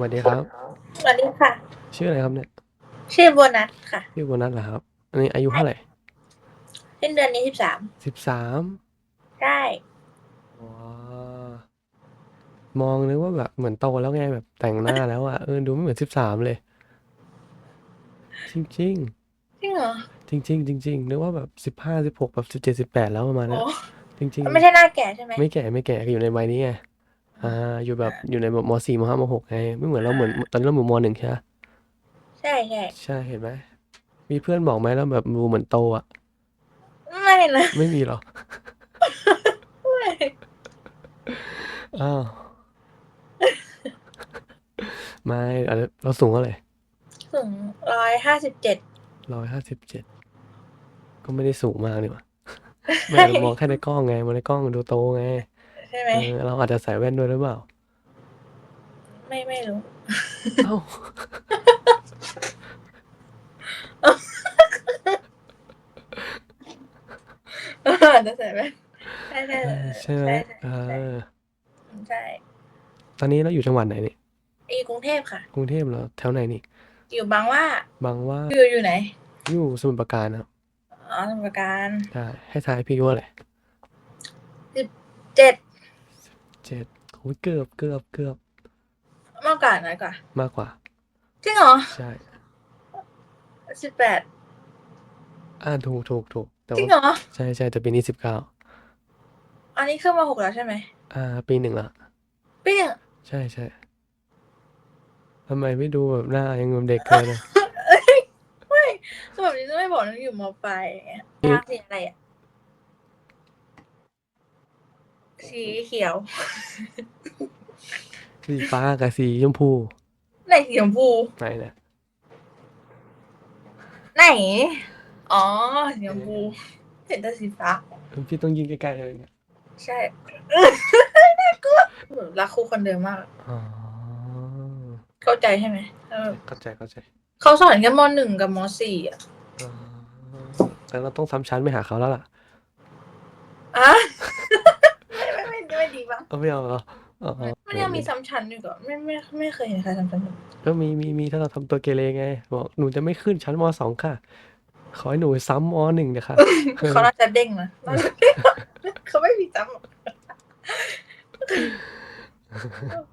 สวัสดีครับ สวัสดีค่ะ ชื่ออะไรครับเนี่ย ชื่อโบนัสค่ะ ชื่อโบนัสเหรอครับ อันนี้อายุเท่าไหร่สิ้นเดือนนี้สิบสามสิบสามได้ว้ามองนึกว่าแบบเหมือนโตแล้วไงแบบแต่งหน้าแล้วอะเออดูไม่เหมือนสิบสามเลย จริงจริงจริงเหรอๆจริงจริงๆจริงๆนึกว่าแบบสิบห้าสิบหกแบบสิบเจ็ดสิบแปดแล้วประมาณโอ้นั้นจริงไม่ใช่หน้าแก่ใช่ไหมๆไม่แก่ไม่แก่อยู่ในวัยนี้ไง อ่า อยู่แบบอยู่ในแบบมสี่มห้ามหกไง ไม่เหมือนเราเหมือนตอนนี้เราเหมือนมหนึ่งใช่ไหมใช่ใช่ใช่เห็นไหมมีเพื่อนบอกไหมแล้วแบบดูเหมือนโตอะ ไม่นะไม่มีหรออ้าว ไม่อะไรเราสูงเท่าไหร่ถึงร้อยห้าสิบเจ็ดร้อยห้าสิบเจ็ดก็ไม่ได้สูงมากนี่หว่าไม่เรามองแค่ในกล้องไงมองในกล้องดูโตไง ใช่ไหม เออเราอาจจะใส่แว่นด้วยหรือเปล่า ไม่ไม่รู้ เอ้า จะใส่ไหมใช่ใช่เออใช่ไหมเอใช่อใช่ตอนนี้เราอยู่จังหวัดไหนนี่อยู่กรุงเทพค่ะ กรุงเทพเหรอแถวไหนนี่ อยู่บางว่าบางว่าอยู่อยู่ไหน อยู่สมุทรปราการครับอ๋อสมุทรปราการได้ให้ทายพี่ว่าอะไร เจ็ด เจ็ดโอ้ยเกือบเกือบเกือบมากกว่าน้อยกว่า มากกว่า จริงเหรอใช่สิบแปดอ่าถูกถูกถูกแต่จริงเหรว่าอ ใช่ใช่แต่ปีนี้สิบเก้าอันนี้ขึ้นมาหกแล้วใช่ไหมอ่า ปีหนึ่งละพี่ยังใช่ใช่ทำไมไม่ดูแบบหน้ายังเด็กเกินเลยไม่คือแบบนี้จะไม่บอกนะอยู่มปลายอย่างเงี้ยยากสีอะไรอะ สีเขียว สีฟ้ากับสีชมพู ไหนสีชมพู ไหนนะไหน อ๋อ สีชมพู เห็นแต่สีฟ้า พี่ต้องยิงใกล้ๆเลยเนี่ยใช่น่ากลัวแบบรักครูคนเดิมมาก อ๋อ เข้าใจใช่ไหมเออเข้าใจเข้าใจเขาสอนกันมหนึ่งกับมสี่อะอ๋อแต่เราต้องซ้ำชั้นไปหาเขาแล้วล่ะ อะ ไม่ไม่ไม่ไม่ดีบ้าง เอาไม่เอาเหรออ๋อมันยังมีซ้ำชั้นอยู่ก่อนไม่ไม่ไม่เคยเห็นใครซ้ำชั้นเลยก็มีมีมีถ้าเราทำตัวเกเรไง บอกหนูจะไม่ขึ้นชั้นมสองค่ะ ขอให้หนูซ้ำมหนึ่งเดี๋ยวค่ะเขาน่าจะเด้งนะน่าจะเด้งเขาไม่มีซ้ำหรอก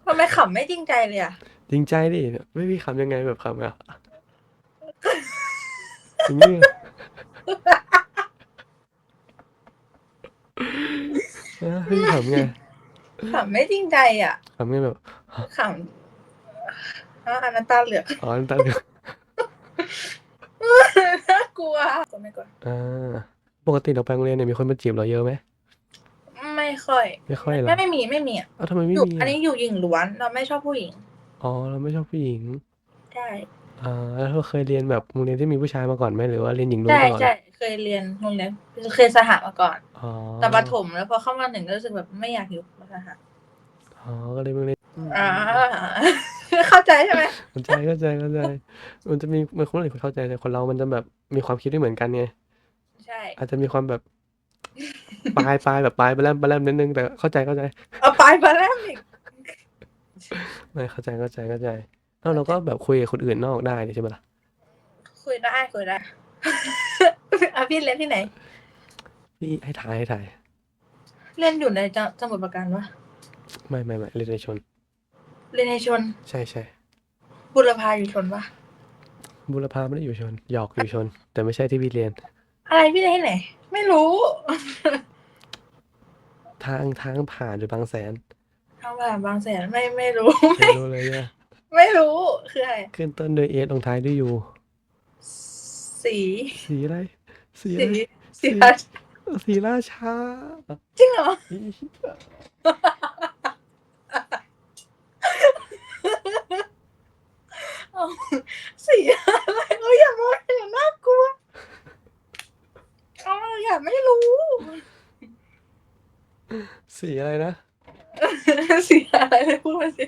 ทำไมขำไม่จริงใจเลยอะ จริงใจดิไม่มีคำยังไงแบบคำอะจริงเนี่ยเออพี่ขำไง ขำไม่จริงใจอะขำไงแบบขำอะอันนั้นตาเหลือกอ๋อน้ำตาเหลือกน่ากลัวกลัวไม่กลัวอ่าปกติเราไปโรงเรียนเนี่ยมีคนมาจีบเราเยอะไหมไม่ค่อยไม่ค่อยเหรอไม่ไม่มีไม่มีอะเอ้าทำไมไม่อยู่มีอันอะนี้อยู่หญิงล้วนเราไม่ชอบผู้หญิงอ๋อเราไม่ชอบผู้หญิงใช่อ่าแล้วเราเคยเรียนแบบโรงเรียนที่มีผู้ชายมาก่อนไหมหรือว่าเรียนหญิงล้วนใช่ตลอดใช่เคยเรียนโรงเรียนเคยสหมาก่อน อ๋อแต่ประถมแล้วพอเข้ามาหนึ่งก็รู้สึกแบบไม่อยากอยู่ สหอ๋อก็เลยโรงเรียนอ่า เข้าใจใช่ไหมเข้าใจเข้าใจเข้าใจ มันจะมีมันคนอื่นเข้าใจแต่คนเรามันจะแบบมีความคิดไม่เหมือนกันไงใช่ อาจจะมีความแบบ ปลายปลายแบบปลายไปแล้วไปแล้วนิดนึงแต่เข้าใจเข้าใจเอาไปมาแล้วอีกไม่เข้าใจเข้าใจเข้าใจแล้วเราก็แบบคุยกับคนอื่นนอกได้นี่ใช่ไหมล่ะคุยได้คุยได้อะพี่เรียนที่ไหนพี่ให้ถ่ายให้ถ่าย เรียนอยู่ในจังสมุทรปราการวะไม่ไม่ไม่เรียนในชนเรียนในชน ใช่ใช่บุรพาอยู่ชนปะบุรพาไม่ได้อยู่ชนหยอกอยู่ชน แต่ไม่ใช่ที่พี่เรียน อะไรพี่เรียนที่ไหน ไม่รู้ ทางทางผ่านหรือบางแสนทางผ่านบางแสนไม่ไม่รู้ไม่รู้เลยเนี่ยไม่รู้คืออะไรขึ้นต้นด้วยเอสลงท้ายด้วยยูสีสีอะไรสีอะสีไรสีราช สีราชาจริงเหรอ เอาสีอะไรเอออย่ามองอย่าน่ากลัวเอาอย่าไม่รู้ สีอะไรนะ สีอะไรพูดมาสิ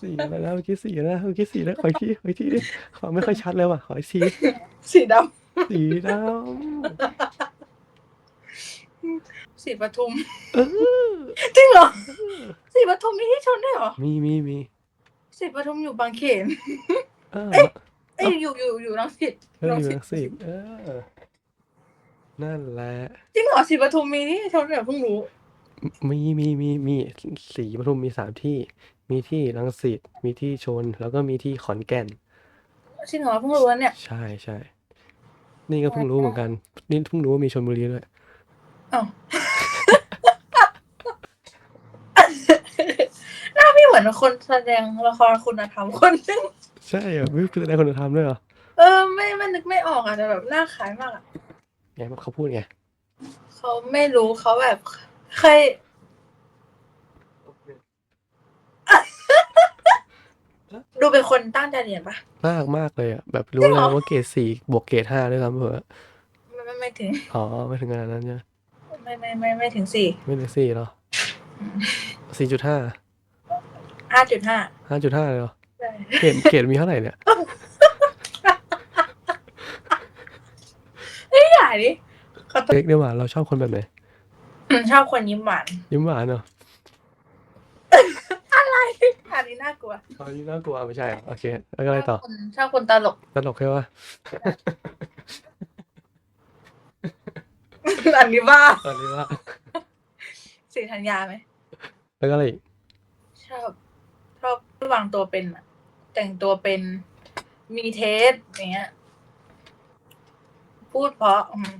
สีอะไรนะเมื่อกี้สีอะไรนะเมื่อกี้สีอะไรขออีกทีขออีกทีดิขอไม่ค่อยชัดเลยว่ะขออีกทีสีดสีดำ สีปทุมำเออจริงเหรอสีปทุมมีที่ชนด้วยเหรอมีมีมีสิบปทุมอยู่บางเขนเออเอ้ยอยู่อยู่อยู่รังสิตเออรังอยู่สิตรังสิตเออนั่นแหละจริงเหรอสิบปทุมมีที่ชนเนี่ยเพิ่งรู้มีมีมีมีสีปทุมมีสามที่ มีที่รังสิตมีที่ชนแล้วก็มีที่ขอนแก่นจริงเหรอเพิ่งรู้แล้วเนี่ย ใช่ใช่นี่ก็เพิ่งรู้เหมือนกัน นี่เพิ่งรู้ว่ามีชลบุรีด้วยอ้าว หน้าพี่เหมือนคนแสดงละครคุณธรรมคนนึงใช่เหรอวิคือได้คนทำด้วยเหรอเออ ไม่ไม่นึกไม่ออกอะแต่แบบหน้าคล้ายมากอะไงเขาพูดไงเขาไม่รู้เขาแบบใครดูเป็นคนตั้งใจเรียนปะมากมากเลยอะแบบรู้จริงเลเหรยอว่าเกรดสี่บวกเกรดห้าด้วยซ้ำเผอไม่ไม่ไม่ถึงอ๋อไม่ถึงขนาดนั้นใช่ไหม ไม่ไม่ไม่ไม่ถึงสี่ไม่ถึงสี่เหรอสี่จุดห้าห้าจุดห้าห้าจุดห้าเลยเหรอเกรดเกรดมีเท่าไหร่เนี่ยเฮ้ยใหญ่ดิเขาเล็กดีกว่าเราชอบคนแบบไหนชอบคนยิ้มหวานยิ้มหวานเหรออันนี้น่ากลัวอ๋อยิ้มน่ากลัวไม่ใช่เหรอโอเคแล้วก็อะไรต่อชบคนชอบคนตลกตลกแค่ว่า อันนี้บ้าตอนนี้ว่าสีธัญญาไหมแล้วก็อะไรอีกชอบชอบวางตัวเป็นอะแต่งตัวเป็นมีเทสอย่างเงี้ย พูดเพราะอืม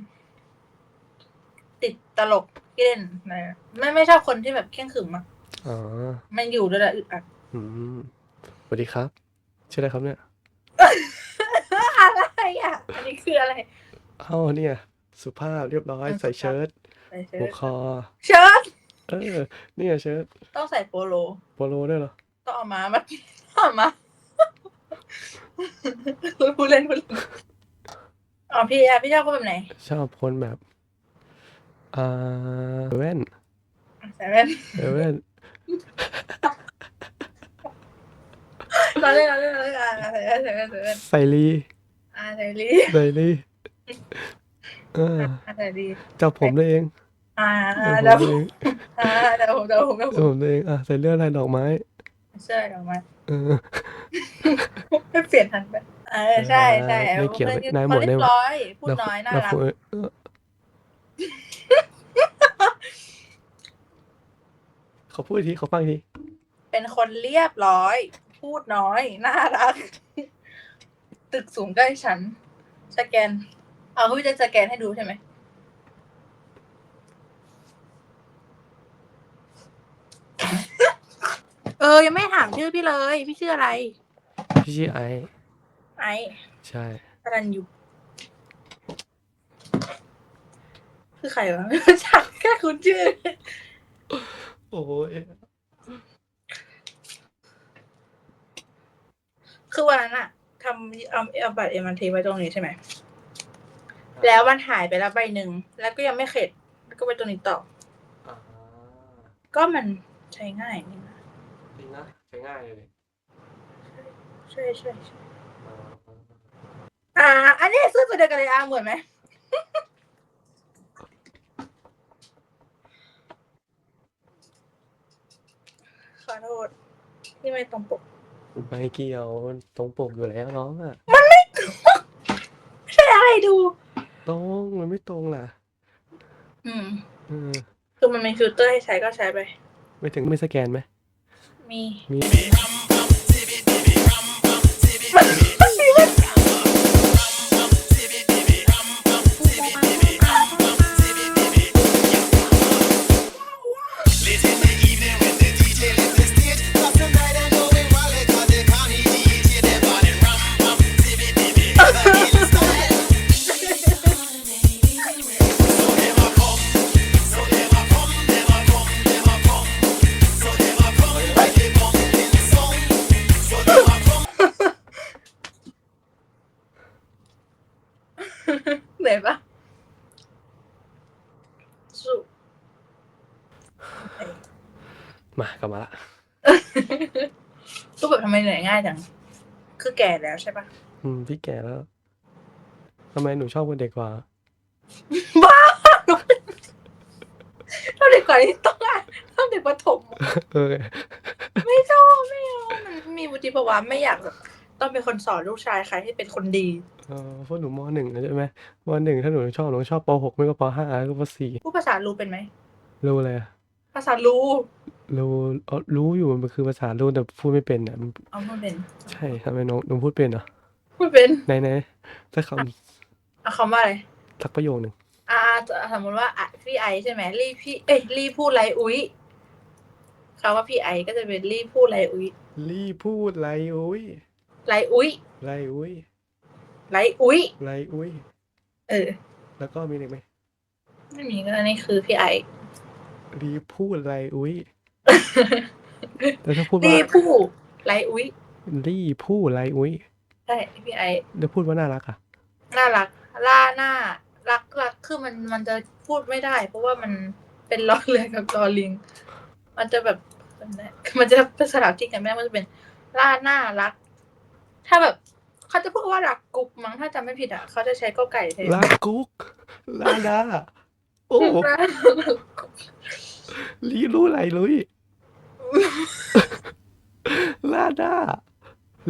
ติดตลกเล่นนะไม่ไม่ชอบคนที่แบบเข่งขรึมอะอ๋อมันอยู่ด้วยแหละอึดอัด อืมสวัสดีครับชื่ออะไรครับเนี่ยอะไรอะ อันนี้คืออะไร เอ้าเนี่ย สุภาพเรียบร้อยอืมใส่เชิ้ตใส่เชิ้หัวตคอ เชิ้ตเออเนี่ยเชิ้ตต้องใส่โปโล โปโลด้วยเหรอ ต้องเอามามาเอามาพูดเล่นพูดเล่นอ๋อพี่อะพี่ชอบคนแบบไหนชอบคนแบบอ่าเว่นใส่แว่นเอเว่นเราเล่นเราเล่นเราเล่นอะใส่แว่นใส่แว่นใส่แว่นใส่ลีอ่าใส่ลีใส่ลี เอออ่าใส่ลีจับผมได้เองอ่าจับเดี๋ยวผมได้เองอ่าเดี๋ยวผมเดี๋ยวผมเดี๋ยวผจับมผมได้เองอะใส่เลือดลายดอกไม้เสื้อออกมาเออ ไม่เปลี่ยนทันไปเออใช่ใช่ไม่เกี่ยวพื่อนนายหมดคนเรียนายหมบดร้อยพูดแล้วน้อยน่าแล้วรักคุยเออเขาพูดอีกทีเขาฟังอีกทีเป็นคนเรียบร้อย พูดน้อย น่ารัก ตึกสูงใกล้ฉัน สแกน เอาพี่จะสแกนให้ดูใช่ไหมเออ ยังไม่ถามชื่อพี่เลย พี่ชื่ออะไร พี่ชื่อไอซ์ไอ้ใช่ กรันยูคือใครวะไม่รู้จักแค่คุณชื่อ โอ้ยคือวันนั้นอะทำเอาเอาบัตรเอ็มทีไว้ตรงนี้ใช่ไหม แล้วมันหายไปแล้วใบหนึ่งแล้วก็ยังไม่เข็ดแล้วก็ไปตรงนี้ต่อ อ่าก็มันใช้ง่ายนี่นะจริงนะใช้ง่ายเลยใช่ใช่ใช่อ่าอ่า อันนี้ซื้อตัวเดียวกันเลยอะเหมือนไหม ขอโทษที่ไม่ตรงปกไม่เกี่ยวตรงปกอยู่แล้วน้องอะ ใช่อะไรดู ตรงมันไม่ตรงล่ะอืม เออคือมันมีฟิลเตอร์ให้ใช้ก็ใช้ไป ไม่ถึงไม่สแกนไหมมี มี เหนื่อยปะสู้มากลับมาละสู้แบบทำไมเหนื่อยง่ายจัง คือแก่แล้วใช่ปะอืมพี่แก่แล้วทำไมหนูชอบคนเด็กกว่า บ้าต้องเด็กกว่านี้ต้องอะต้องเด็กประถมเออไม่ชอบไม่เอามันมีวุฒิที่ปะวะไม่อยากแบบ ต้องเป็นคนสอนลูกชายใครให้เป็นคนดีเออเพราะหนูมหนึ่งนะใช่ไหมมหนึ่งถ้าหนูชอบหนูชอบปหกไม่ก็ปห้าก็ปสี่พูดภาษาลูเป็นไหมรู้เลยอะภาษาลูรู้เออรู้อยู่มันคือภาษารู้แต่พูดไม่เป็นอะมันเอาไม่เป็นใช่ทำไมน้องหนูพูดเป็นเหรอพูดเป็นไหนไหนสักคเอาคำว่าอะไรำสักประโยคหนึ่งอ่าสมมติว่าอะพี่ไอใช่ไหมรีพี่เอ้ยรีพูดไรอุ้ยคำว่าพี่ไอก็จะเป็นรีพูดไรอุ้ยลี่พูดไรอุ้ย ไรอุ้ยไรอุ้ยไรอุ้ยไรอุ้ย เออ แล้วก็มีอีกไหมไม่มีก็อันนี้คือพี่ไอรีพูดไรอุ้ยแต่ถ้าพูดรีว่าพูดไรอุ้ยลี่พูดไรอุ้ยใช่พี่ไอเดี๋ยวพูดว่าน่ารักอะน่ารักล่าหน้ารักรักคือมันมันจะพูดไม่ได้ เพราะว่ามันเป็นล้อเรือกับลอลิง มันจะแบบมันจะเป็นสลับที่กันแม่มันจะเป็นล่าหน้ารัก ถ้าแบบเขาจะพูดว่ารักกุ๊กมั้งถ้าจำไม่ผิดอะเขาจะใช้ก็ไก่แทนลากุ๊กลาดาโอ้ลีรู้ไรลุยลาดา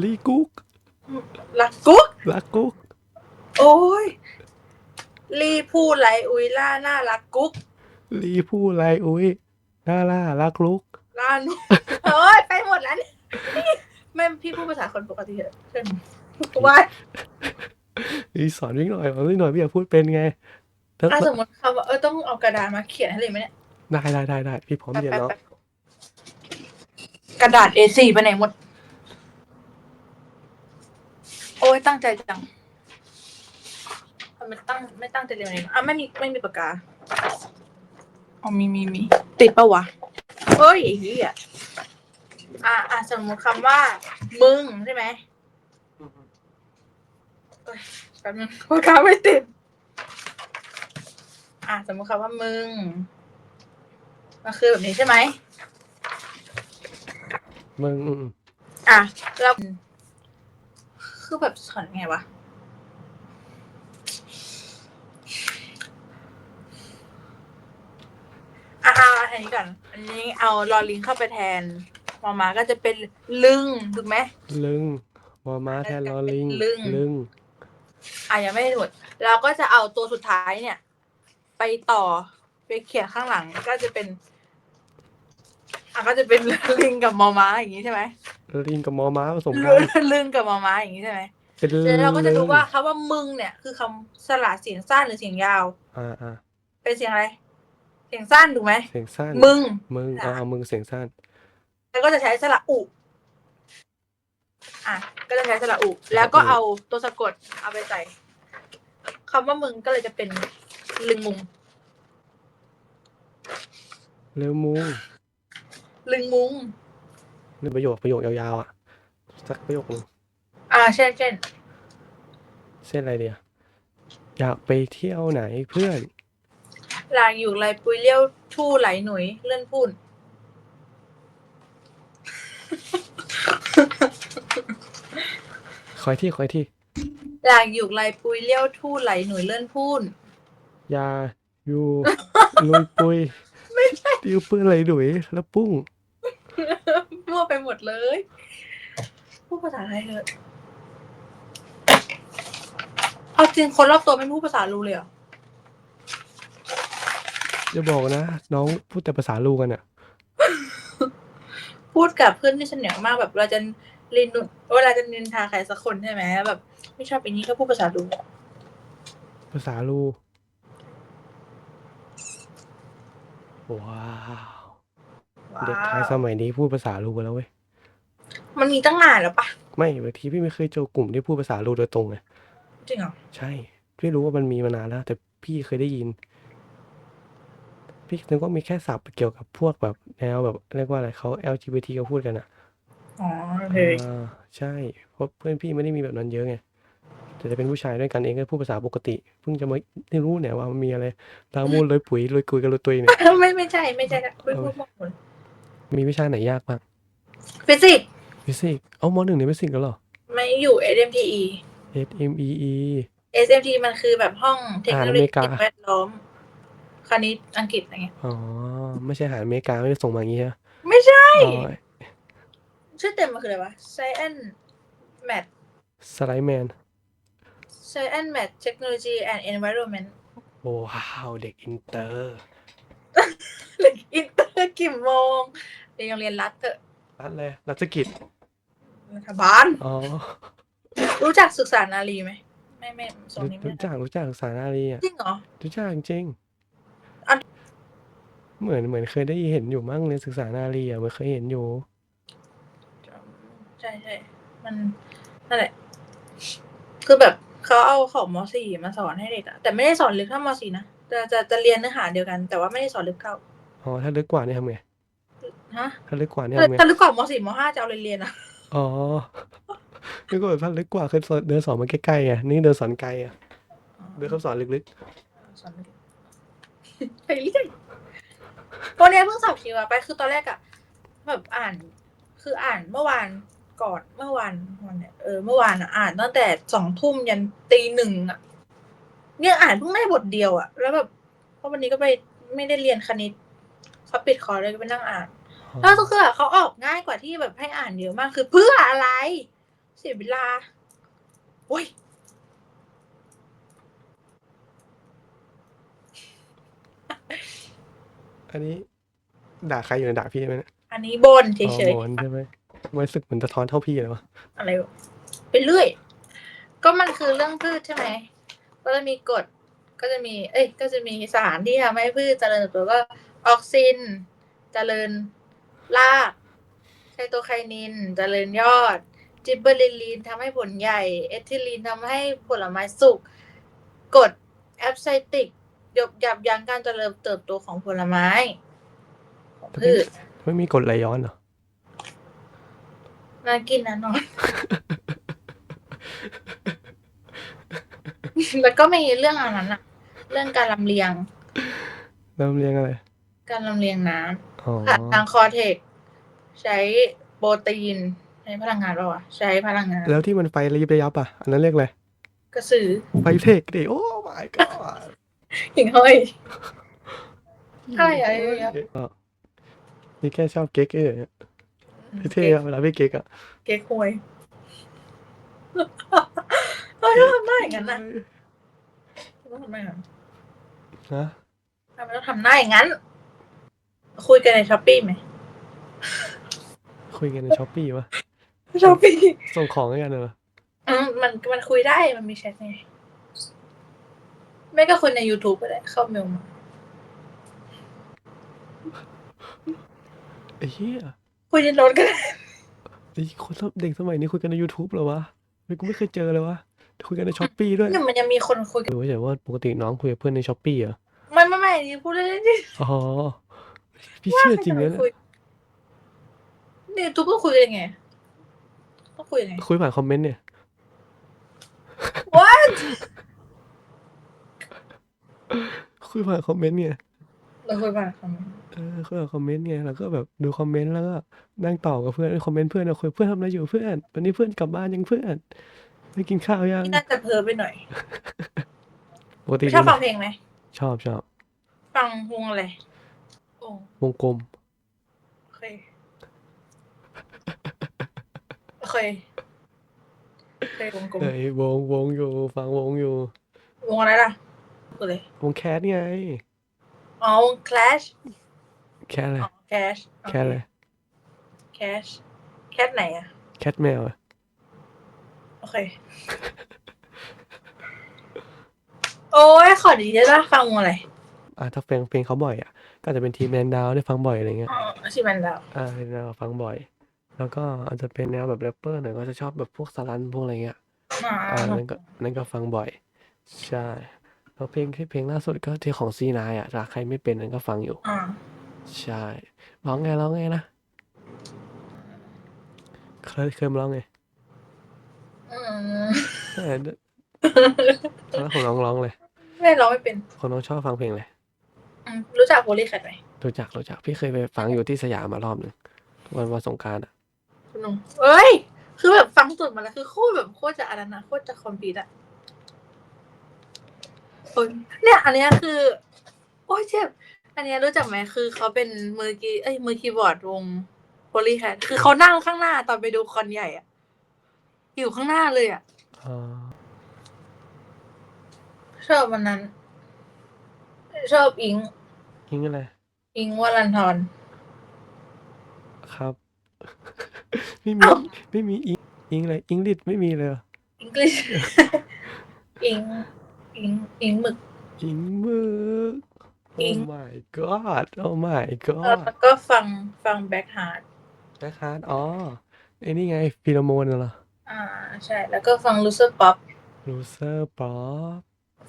ลีกุ๊กรักกุ๊กลากุ๊กโอ้ยรีพูดไรอุ้ยล่าหน้ารักกุ๊กลีพูดไรอุ้ยน่าล่ารักลุกล่าหนูโอ้ยไปหมดแล้วเนี่ย ไม่พี่พูดภาษาคนปกติเถอะเช่นว่าอีสอนวิ่งหน่อยวิ่งหน่อยพี่อยากพูดเป็นไงแล้วถ้าสมมติคำว่าเออต้องเอากระดาษมาเขียนให้เลยไหมเนี่ยได้ได้ได้ได้พี่พร้อมเรียนแล้วแป๊บๆกระดาษ A4 ไปไหนหมด โอ้ยตั้งใจจังทำไมตั้งไม่ตั้งใจเรียนเลยอะไม่มีไม่มีปากกาอ๋อมีมีมีติดปะวะเฮ้ยไอ้เหี้ย อะอะสมมติคำว่า มึงใช่ไหมเอ้ยแป๊บนึงปากกาไม่ติด อะสมมติคำว่ามึง มันคือแบบนี้ใช่ไหม มึงอืมอะเราคือแบบสอนไงวะ อะเอาอันนี้ก่อน อันนี้เอาลอลิงเข้าไปแทน มอมาก็จะเป็นลึงถูกไหมลึงมอม้าแทนลอลิงลึงลึงอะยังไม่หมดเราก็จะเอาตัวสุดท้ายเนี่ย ไปต่อไปเขียนข้างหลังก็จะเป็นอะก็จะเป็นลิงกับมอม้าอย่างนี้ใช่ไหมลิงกับมอม้าผสมลึกันงลึงกับมอม้าอย่างนี้ใช่ไหมเป็นแล้วเราก็จะลึดูงว่าคำว่ามึงเนี่ย คือคำสระเสียงสั้นหรือเสียงยาว อ่าอ่าเป็นเสียงอะไร เสียงสั้นถูกไหมเสียงสั้นมึงมึงเอาเอามึงเสียงสั้น แล้วก็จะใช้สระอุ อะ ก็จะใช้สระอุ แล้วก็เอาตัวสะกดเอาไปใส่คำว่ามึงก็เลยจะเป็นลึงมุง เร็วมุงลึงมุงหนึ่งประโยคประโยคยาวๆอะสักประโยคหนึงอ่า เช่นเช่นเส้นอะไรเดียวอยากไปเที่ยวไหนเพื่อน ลางอยู่ไรปุยเลี้ยวทู่ไหลหนุยเลื่อนพูน คอยที่คอยที่ลางอยู่ไรปุยเลี้ยวทู่ไหลหนุยเลื่อนพูนอยาอยู่ ลุยปุยติวปืนอะไรดุยแล้วปุ้ง มั่วไปหมดเลย พูดภาษาไทยเถอะเอาจริงคนรอบตัวไม่พูดภาษารู้เลยเหรอจะบอกนะ น้องพูดแต่ภาษาลูกันอะพูดกับเพื่อนที่สนิทมากแบบเราจะ เรียนเวลาจะนินทาใครสักคนใช่ไหมแบบ ไม่ชอบอันนี้ก็พูดภาษาดูภาษาลูว้าวเด็กไทยสมัยนี้พูดภาษาลูกันแล้วเว้ยมันมีตั้งนานแล้วปะไม่บางทีพี่ไม่เคยเจอกลุ่มที่พูดภาษาลูโดยตรงไงจริงเหรอใช่พี่รู้ว่ามันมีมานานแล้ว แต่พี่เคยได้ยิน พี่นึกว่ามีแค่ศัพท์เกี่ยวกับพวกแบบแนวแบบเรียกว่าอะไรเขา LGBT เขาพูดกันอะ อ๋อโอเคอ่าใช่เพราะเพื่อนพี่ไม่ได้มีแบบนั้นเยอะไงแต่จะเป็นผู้ชายด้วยกันเองก็พูดภาษาปกติ เพิ่งจะมาได้รู้เนี่ยว่ามันมีอะไรลามูลเลยปุ๋ยเลยกุยกันเลยตุยเนี่ยไม่ไม่ใช่ไม่ใช่ไม่พูดหมดเลยมีวิชาไหนยากบ้างฟิสิกส์ฟิสิกส์เอามหนึ่งในฟิสิกส์แล้วเหรอ ไม่อยู่ SMTE S M E E SMT มันคือแบบห้องเทคโนโลอ่านอเมยีริกาสิ่งแวดล้อมคณิตอังกฤษอะไรเงี้ยอ๋อไม่ใช่อาหารอเมริกาไม่ได้ส่งมาอย่างงี้ใช่ไหมไม่ใช่ อ๋อ ชื่อเต็มมันคืออะไรวะ Science Math สไลด์แมน Science Math Technology and Environment โอ้ว้าวเด็กอินเตอร์เด็กอินเตอร์กี่โมงเรียนโรงเรียนรัฐเถอะรัฐเลยรัฐกิจรัฐบาลอ๋อรู้จักศึกษานารีไหมไม่ไม่โซนรู้นี้ไม่รู้จักรู้จักสานารีอะจริงเหรอรู้จักจริงอันเหมือนเหมือนเคยได้เห็นอยู่มั่งเรียนศึกษานารีอะเหมือนเคยเห็นอยู่ ใช่ใช่มันนั่นแหละ คือแบบเขาเอาของมสี่มาสอนให้เด็กอะแต่ไม่ได้สอนลึกเท่ามสี่นะจะจะจะเรียนเนื้อหาเดียวกัน แต่ว่าไม่ได้สอนลึกเท่าอ๋อถ้าลึกกว่านี่ทำไงฮะถ้าลึกกว่านี่ถ้าทำไงถ้าลึกกว่ามสี่มห้าจะเอาเรียนเรียนอะอ๋อนึกว่าแบบถ้าลึกกว่าคือเดินสอนมาใกล้ๆไงนี่เดินสอนไกลอะเดินคำสอนลึกสอนลึกไปเรื่อยวันนี้เพิ่งสอบชีวะไปคือตอนแรกอะแบบอ่าน คืออ่านเมื่อวาน ก่อนเมื่อวานวันเนี่ยเออเมื่อวานอะอ่านตั้งแต่สองทุ่มยันตีหนึ่งอะเนี่ยอ่านเพิ่งได้บทเดียวอะแล้วแบบเพราะวันนี้ก็ไปไม่ได้เรียนคณิตเขาปิดคอร์สเลยก็ไปนั่งอ่านๆอ๋อแล้วก็คือเขาออกง่ายกว่าที่แบบให้อ่านเยอะมากคือเพื่ออะไร เสียเวลาโอ้ยอันนี้ด่าใครอยู่ในยด่าพี่ไหมเนี่ยอันนี้บนเฉอ๋อยโหนๆใช่ไหมทำ ไมรู้สึกเหมือนสะท้อนเท่าพี่เลยวะอะไรวะไปเรื่อย ก็มันคือเรื่องพืชใช่ไหม ก็จะมีกฎ ก็จะมี เอ้ย ก็จะมีสารที่ทำให้พืชเจริญเติบโตก็ออกซิน เจริญรากไซโตไคนิน เจริญยอด จิบเบอร์ลิลีนทำให้ผลใหญ่ เอทิลีนทำให้ผลไม้สุกกรดแอปไซติกยบยับยั้งการเจริญเติบโตของผลไม้ของพืช ไม่มีกฎไหลย้อนเหรอ น่ากินนะนอน แล้วก็มีเรื่องอันนั้นอะเรื่องการลำเลียง เริ่มเรียงอะไรการลำเลียงน้อ๋อำผ่านทางคอเทกใช้โปรตีน ใช้พลังงานเปล่าวะใช้พลังงานแล้วที่มันไฟระยิบระยับอะ อันนั้นเรียกอะไรกระสือไฟเทคดิโอ้ my god หิ่งห้อย อะไรอะไรอะไรก็นี่แค่ชอบเก๊กเออ เท่อะเวลาพี่เก๊กอะเก๊กฮวยเฮ้ยต้องทำหน้าอย่างนั้นนะต้องทำหน้าอย่างนั้นนะทำไมต้องทำหน้าอย่างนั้น คุยกันในช้อปปี้ไหมคุยกันในช้อปปี้วะช้อปปี้ส่งของให้กันเหรออืมมันมันคุยได้มันมีแชทไงไม่ก็คนใน YouTube ก็ได้เข้าเมลมาไอ้เหี้ย คุยในรถก็ได้ไอ้คนสมเด็กสมัยนี้คุยกันใน YouTube เหรอวะไม่กูไม่เคยเจอเลยวะคุยกันในช้อปปี้ด้วยเนี่ยมันยังมีคนคุยกันรู้เฉยว่าปกติน้องคุยกับเพื่อนในช้อปปี้เหรอไม่ไม่ไม่นี่พูดเล่นๆนี่อ๋อพี่เชื่อจริงนะเนี่ยคุยใน YouTube ต้องคุยกันยังไงต้องคุยยังไงคุยผ่านคอมเมนต์เนี่ย What คุยผ่านคอมเมนต์เนี่ย เราคุยผ่านคอมเมนต์เออคุยผ่านคอมเมนต์ไงแล้วก็แบบดูคอมเมนต์แล้วก็นั่งต่อบกับเพื่อนคอมเมนต์เพื่อนเราคุยเพื่อนทำอะไรอยู่เพื่อน วันนี้เพื่อนกลับบ้านยังเพื่อนไปกินข้าวยังนี่น่าจะเพ้อไปหน่อยปกติชอบฟังเพลงไหมชอบชอบฟังวงอะไรโอ้วงกลมโอเคโอเคโอเควงกลมเอ้ยวงวงอยู่ฟังวงอยู่วงอะไรล่ะกูเลยวงแคทไง อ๋อวง Clash แคทอะไรอ๋อ Cash แคทอะไร Cash แคทไหนอะแคทแมวอะโอเค โอ้ยขอดีได้ปะฟังวงอะไรอะถ้าเพลงเพลงเขาบ่อยอะ ก็อาจจะเป็นทีมแมนดาวได้ฟังบ่อยอะไรเงี้ย อ๋อชิมันดาวอ่าเป็นแนวฟังบ่อย แล้วก็อาจจะเป็นแนวแบบแรปเปอร์หน่อยก็จะชอบแบบพวกสลันพวกอะไรเงี้ย อ่าอ่านั่นก็นั่นก็ฟังบ่อย ใช่ แล้วเพลงที่เพลงล่าสุดก็ที่ของซีนายอะรักใครไม่เป็นนั่นก็ฟังอยู่ อ่าใช่ร้องไงร้องไงนะเคยเคยมาร้องไงอืมแต่แล้วของน้องร้องเลยไม่ร้องไม่เป็นของน้องชอบฟังเพลงเลยอืมรู้จักโพลีแคทไหมรู้จักรู้จักพี่เคยไปฟังอยู่ที่สยามมารอบหนึ่งวันวันสงกรารอะคุณนุ่มเอ้ย คือแบบฟังสุดมาแล้วคือโคตรแบบโคตรจะอะไรนะโคตรจะคอมพิวต์อะ โอ้ยเนี่ยอันเนี้ยคือ โอ้ยเจ็บ อันเนี้ยรู้จักไหมคือเขาเป็นมือกีเอ้ยมือคีย์บอร์ดวงโพลีแฮทคือเขานั่งข้างหน้าตอนไปดูคอนใหญ่อะอยู่ข้างหน้าเลยอะอ่าชอบวันนั้น ชอบอิงอิงอะไร อิงวัลันทร ครับ ไม่มีเอ้าไม่มีอิงอิงอะไรอิงลิดไม่มีเลยเหรอ อังกฤษอิง อิงอิงหมึก อิงมืออิโอ้ง my god โอ้ my เออ god แล้วก็ฟังฟังแบ็คฮาร์ดนะครับอ๋อไอ้นี่ไงฟีโรโมนเหรออ่าใช่ แล้วก็ฟังลูเซอร์ป๊อปลูเซอร์ป๊อป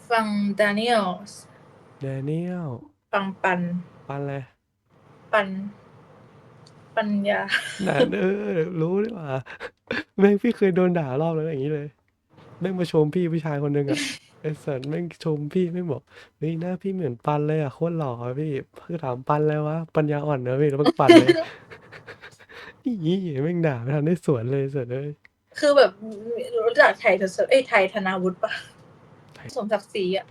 ฟังดานิเอลแดเนียลฟังปันปันอะไรปัน ปัญญานานเออ รู้ดีกว่า แม่งพี่เคยโดนด่ารอบแล้วอย่างนี้เลย แม่งมาชมพี่ผู้ชายคนหนึ่งอะ ไอ้สัตว์แม่งชมพี่แม่งบอกเฮ้ยหน้าพี่เหมือนปันเลยอะโคตรหล่ออะพี่คือถามปันแล้ววะปัญญาอ่อนเนอะพี่แล้วมันก็ปันเลยอีแม่งด่าไม่ทันได้สวนเลยสัตว์เลยคือแบบรู้จักไทยทศเอ้ยไทยธนาวุฒิปะไทยสมศักดิ์ศรีอะ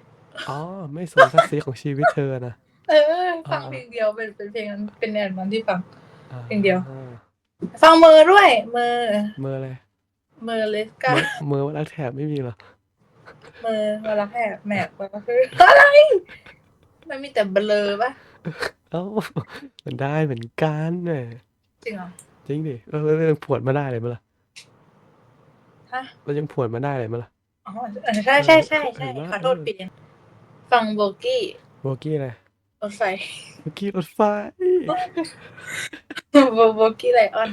อ๋อไม่สมศักดิ์ศรีของชีวิตเธอนะเออฟังอ่าเพลงเดียวเป็นเป็นเพลงนั้นเป็นแนวนั้นที่ฟังอ่าเพลงเดียว ฟังเมอร์ด้วย เมอร์เมื่ออะไรเมอร์เลสกาเมื่อเมื่อวันรักแถบไม่มีเหรอเมอร์วลาแหบแหมกวลาคืออะไร มันมีแต่เบลอปะเอ้ามันได้เหมือนกันน่ะจริงเหรอ จริงดิเราเรายังผวนมาได้เลยมั้ยล่ะฮะ เรายังผวนมาได้เลยมั้ยล่ะอ๋อเออใช่ใช่ใช่ใช่เห็นว่าขอโทษปีนฟังโบกี้โบกี้อะไรรถไฟโบกี้รถไฟโบโบกี้ไลออน